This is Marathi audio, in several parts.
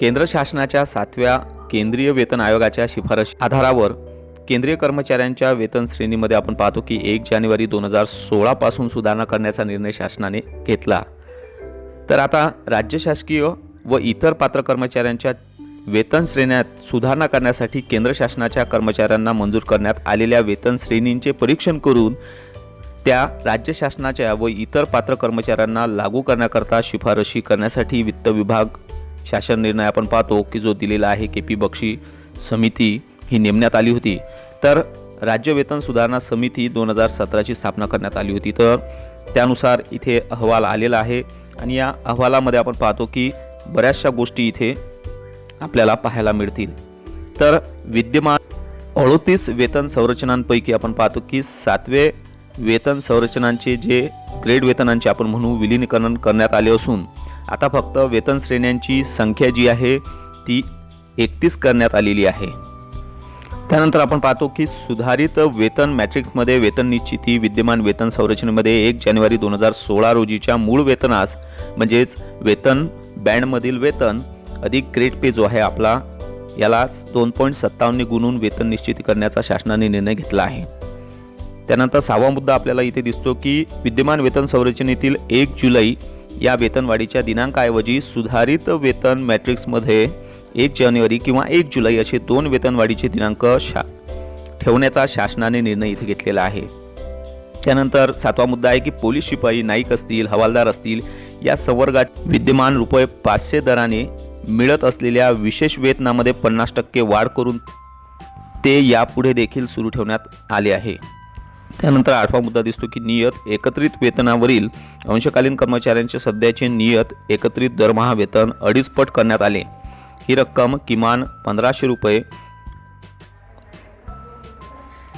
केंद्र शासनाच्या सातव्या केंद्रीय वेतन आयोगाच्या शिफारस आधारावर केंद्रीय कर्मचाऱ्यांच्या वेतन श्रेणीमध्ये आपण पाहतो की एक जानेवारी दोन हजार सोळापासून सुधारणा करण्याचा निर्णय शासनाने घेतला. तर आता राज्य शासकीय व इतर पात्र कर्मचाऱ्यांच्या वेतन श्रेण्यात सुधारणा करण्यासाठी केंद्र शासनाच्या कर्मचाऱ्यांना मंजूर करण्यात आलेल्या वेतन श्रेणींचे परीक्षण करून त्या राज्य शासनाच्या व इतर पात्र कर्मचाऱ्यांना लागू करण्याकरता शिफारशी करण्यासाठी वित्त विभाग शासन निर्णय आपण पाहतो की जो दिलेला आहे के पी बक्षी समिती ही नेमण्यात आली होती. तर राज्य वेतन सुधारणा समिती दोन हजार सतराची स्थापना करण्यात आली होती. तर त्यानुसार इथे अहवाल आलेला आहे आणि या अहवालामध्ये आपण पाहतो की बऱ्याचशा गोष्टी इथे आपल्याला पाहायला मिळतील. तर विद्यमान अडोतीस वेतन संरचनांपैकी आपण पाहतो की सातवे वेतन संरचनांचे जे ग्रेड वेतनांचे आपण म्हणू विलीनीकरण करण्यात आले असून आता फक्त वेतन श्रेण्यांची संख्या जी आहे ती एकतीस करण्यात आलेली आहे. त्यानंतर आपण पाहतो की सुधारित वेतन मॅट्रिक्समध्ये वेतन निश्चिती विद्यमान वेतन संरचनेमध्ये एक जानेवारी दोन हजार सोळा रोजीच्या मूळ वेतनास म्हणजेच वेतन बँडमधील वेतन अधिक ग्रेड पे जो आहे आपला यालाच दोन पॉईंट सत्तावन्न गुणून वेतन निश्चिती करण्याचा शासनाने निर्णय घेतला आहे. त्यानंतर सहावा मुद्दा आपल्याला इथे दिसतो की विद्यमान वेतन संरचनेतील एक जुलै या वेतनवाढीच्या दिनांकाऐवजी सुधारित वेतन मॅट्रिक्समध्ये एक जानेवारी किंवा एक जुलै असे दोन वेतनवाढीचे दिनांक शा ठेवण्याचा शासनाने निर्णय इथे घेतलेला आहे. त्यानंतर सातवा मुद्दा आहे की पोलीस शिपाई नाईक असतील हवालदार असतील या संवर्गात विद्यमान रुपये पाचशे दराने मिळत असलेल्या विशेष वेतनामध्ये पन्नास टक्के वाढ करून ते यापुढे देखील सुरू ठेवण्यात आले आहे. त्यानंतर आठवा मुद्दा दिसतो की नियत एकत्रित वेतनावरील अंशकालीन कर्मचाऱ्यांचे सध्याचे नियत एकत्रित दरमहा वेतन अडीच पट करण्यात आले. ही रक्कम किमान पंधराशे रुपये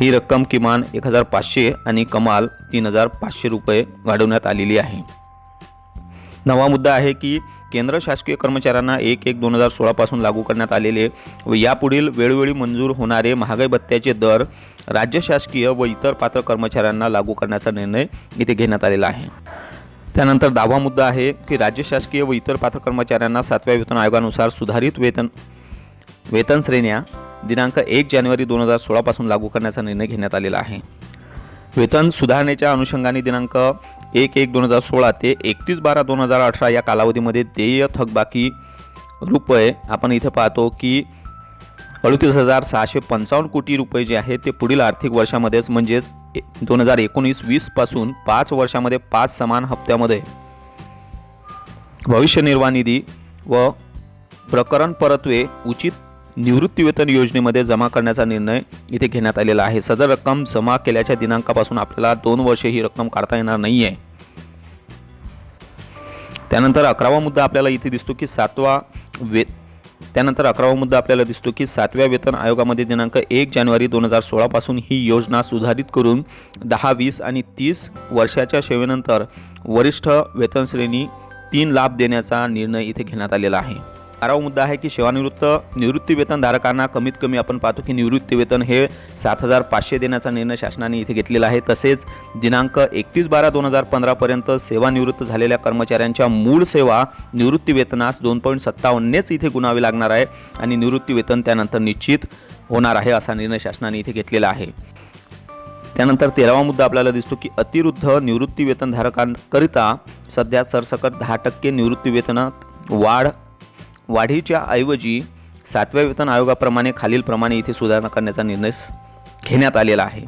ही रक्कम किमान एक हजार पाचशे आणि कमाल तीन हजार पाचशे रुपये वाढवण्यात आलेली आहे. नवा मुद्दा आहे की केंद्र शासकीय कर्मचाऱ्यांना एक एक दोन हजार सोळापासून लागू करण्यात आलेले व यापुढील वेळोवेळी मंजूर होणारे महागाई भत्त्याचे दर राज्य शासकीय व इतर पात्र कर्मचाऱ्यांना लागू करण्याचा निर्णय इथे घेण्यात आलेला आहे. त्यानंतर दहावा मुद्दा आहे की राज्य शासकीय व इतर पात्र कर्मचाऱ्यांना सातव्या वेतन आयोगानुसार सुधारित वेतन वेतन श्रेण्या दिनांक एक जानेवारी दोन हजार सोळापासून लागू करण्याचा निर्णय घेण्यात आलेला आहे. वेतन सुधारणेच्या अनुषंगाने दिनांक एक एक दोन हजार सोळा ते एकतीस बारा दोन हजार अठरा या कालावधीमध्ये देय थकबाकी रुपये आपण इथे पाहतो की अडतीस हजार सहाशे पंचावन्न कोटी रुपये जे आहे ते पुढील आर्थिक वर्षामध्येच म्हणजेच दोन हजार एकोणीस वीसपासून पाच वर्षामध्ये पाच समान हप्त्यामध्ये भविष्य निर्वाह निधी व प्रकरण परत्वे उचित निवृत्तीवेतन योजनेमध्ये जमा करण्याचा निर्णय इथे घेण्यात आलेला आहे. सदर रक्कम जमा केल्याच्या दिनांकापासून आपल्याला दोन वर्षे ही रक्कम काढता येणार नाही आहे त्यानंतर अकरावा मुद्दा आपल्याला इथे दिसतो की सातवा वे त्यानंतर अकरावा मुद्दा आपल्याला दिसतो की सातव्या वेतन आयोगामध्ये दिनांक एक जानेवारी दोन हजार सोळापासून ही योजना सुधारित करून दहा वीस आणि तीस वर्षाच्या सेवेनंतर वरिष्ठ वेतन श्रेणी तीन लाभ देण्याचा निर्णय इथे घेण्यात आलेला आहे. बारावा मुद्दा आहे की सेवानिवृत्त निवृत्तीवेतनधारकांना कमीत कमी आपण पाहतो की निवृत्ती वेतन हे सात हजार पाचशे देण्याचा निर्णय शासनाने इथे घेतलेला आहे. तसेच दिनांक एकतीस बारा दोन हजार पंधरापर्यंत सेवानिवृत्त झालेल्या कर्मचाऱ्यांच्या मूळ सेवा निवृत्ती वेतनास दोन पॉईंट सत्तावन्नच इथे गुणावे लागणार आहे आणि निवृत्ती वेतन त्यानंतर निश्चित होणार आहे असा निर्णय शासनाने इथे घेतलेला आहे. त्यानंतर तेरावा मुद्दा आपल्याला दिसतो की अतिवृद्ध निवृत्तीवेतनधारकांकरिता सध्या सरसकट दहा टक्के निवृत्ती वेतनात वाढ वाढीच्या ऐवजी सातव्या वेतन आयोगाप्रमाणे खालीलप्रमाणे इथे सुधारणा करण्याचा निर्णय घेण्यात आलेला आहे.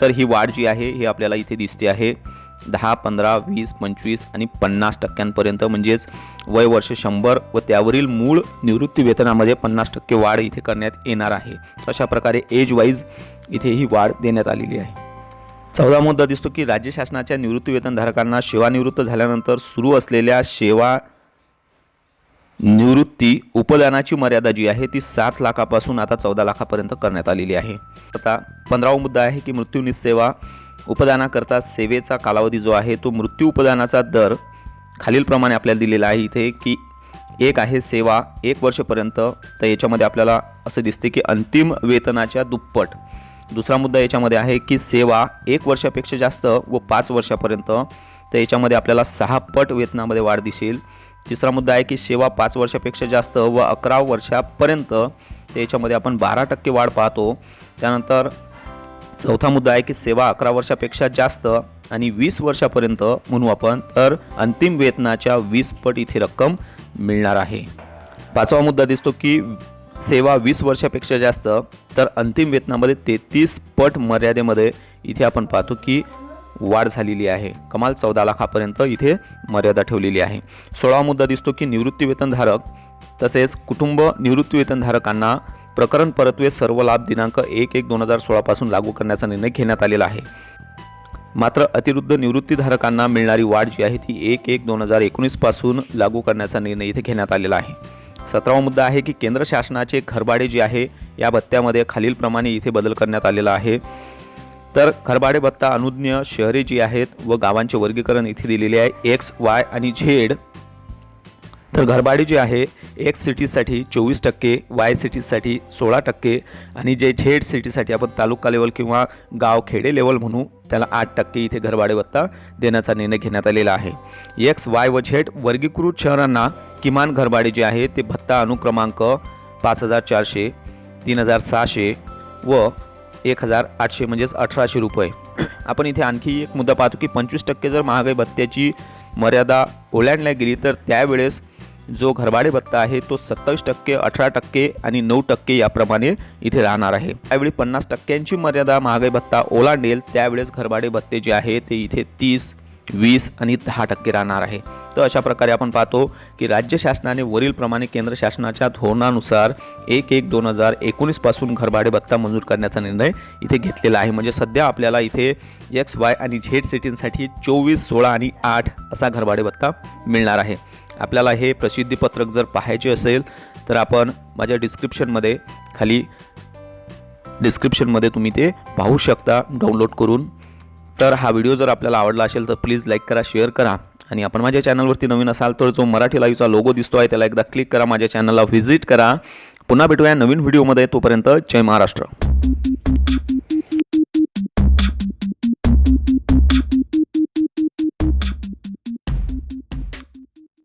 तर ही वाढ जी आहे ही आपल्याला इथे दिसते आहे. दहा पंधरा वीस पंचवीस आणि पन्नास टक्क्यांपर्यंत म्हणजेच वय वर्ष शंभर व त्यावरील मूळ निवृत्ती वेतनामध्ये पन्नास टक्के वाढ इथे करण्यात येणार आहे. अशा प्रकारे एज वाईज इथे ही वाढ देण्यात आलेली आहे. चौदा मुद्दा दिसतो की राज्य शासनाच्या निवृत्ती वेतनधारकांना सेवानिवृत्त झाल्यानंतर सुरू असलेल्या सेवा निवृत्ती उपदानाची मर्यादा जी आहे ती सात लाखापासून आता चौदा लाखापर्यंत करण्यात आलेली आहे. आता पंधरावा मुद्दा आहे की मृत्यूनी सेवा उपदानाकरता सेवेचा कालावधी जो आहे तो मृत्यू उपदानाचा दर खालीलप्रमाणे आपल्याला दिलेला आहे इथे की एक आहे सेवा एक वर्षपर्यंत. तर याच्यामध्ये आपल्याला असं दिसते की अंतिम वेतनाच्या दुप्पट. दुसरा मुद्दा याच्यामध्ये आहे की सेवा एक वर्षापेक्षा जास्त व पाच वर्षापर्यंत. तर याच्यामध्ये आपल्याला सहा पट वेतनामध्ये वाढ दिसेल. तिसरा मुद्दा आहे की सेवा पाच वर्षापेक्षा जास्त व अकरा वर्षापर्यंत त्याच्यामध्ये आपण बारा टक्के वाढ पाहतो. त्यानंतर चौथा मुद्दा आहे की सेवा अकरा वर्षापेक्षा जास्त आणि वीस वर्षापर्यंत म्हणू आपण तर अंतिम वेतनाच्या वीस पट इथे रक्कम मिळणार आहे. पाचवा मुद्दा दिसतो की सेवा वीस वर्षापेक्षा जास्त तर अंतिम वेतनामध्ये तेहतीस पट मर्यादेमध्ये इथे आपण पाहतो की वाढ झालेली आहे. कमाल चौदा लाखापर्यंत इथे मर्यादा ठेवलेली आहे. सोळावा मुद्दा दिसतो की निवृत्तीवेतनधारक तसेच कुटुंब निवृत्तीवेतनधारकांना प्रकरण परत्वे सर्व लाभ दिनांक एक एक दोन हजार सोळापासून लागू करण्याचा निर्णय घेण्यात आलेला आहे. मात्र अतिवृद्ध निवृत्तीधारकांना मिळणारी वाढ जी आहे ती एक एक दोन हजार एकोणीसपासून लागू करण्याचा निर्णय इथे घेण्यात आलेला आहे. सतरावा मुद्दा आहे की केंद्र शासनाचे घरभाडे जे आहे या भत्त्यामध्ये खालीलप्रमाणे इथे बदल करण्यात आलेला आहे. तर खरबाडे भत्ता अनुज्ञ शहरे जी आहेत व गावांचे वर्गीकरण इथे दिलेले आहे. एक्स वाय आणि झेड तर घरबाडी जे आहे एक्स सिटीजसाठी चोवीस टक्के वाय सिटीजसाठी सोळा टक्के आणि जे झेड सिटीसाठी आपण तालुका लेवल किंवा गाव खेडे लेवल म्हणू त्याला आठ टक्के इथे घरभाडे भत्ता देण्याचा निर्णय घेण्यात आलेला आहे. एक्स वाय व झेड वर्गीकृत शहरांना किमान घरभाडे जे आहे ते भत्ता अनुक्रमांक पाच हजार चारशे तीन हजार सहाशे व एक हजार आठशे म्हणजेच अठराशे रुपये. आपण इथे आणखी एक मुद्दा पाहतो की पंचवीस टक्के जर महागाई भत्त्याची मर्यादा ओलांडल्या गेली तर त्यावेळेस जो घरभाडे भत्ता आहे तो सत्तावीस टक्के अठरा टक्के आणि नऊ टक्के याप्रमाणे इथे राहणार आहे. त्यावेळी पन्नास टक्क्यांची मर्यादा महागाई भत्ता ओलांडेल त्यावेळेस घरभाडे भत्ते जे आहे ते इथे तीस वीस आणि दहा टक्के राहणार आहे. तर अशा प्रकारे आपण पाहतो की राज्य शासनाने वरीलप्रमाणे केंद्र शासनाच्या धोरणानुसार एक एक दोन हजार एकोणीसपासून घरभाडे भत्ता मंजूर करण्याचा निर्णय इथे घेतलेला आहे. म्हणजे सध्या आपल्याला इथे एक्स वाय आणि झेड सिटींसाठी चोवीस सोळा आणि आठ असा घरभाडे भत्ता मिळणार आहे. आपल्याला हे प्रसिद्धीपत्रक जर पाहायचे असेल तर आपण माझ्या डिस्क्रिप्शनमध्ये खाली डिस्क्रिप्शनमध्ये तुम्ही ते पाहू शकता डाउनलोड करून. तर हा व्हिडिओ जर आपल्याला आवडला असेल तर प्लीज लाईक करा शेअर करा. आणि आपण माझ्या चॅनलवरती नवीन असाल तर जो मराठी लाईव्हचा लोगो दिसतो आहे त्याला एकदा क्लिक करा माझ्या चॅनलला व्हिजिट करा. पुन्हा भेटूया नवीन व्हिडिओमध्ये तोपर्यंत जय महाराष्ट्र.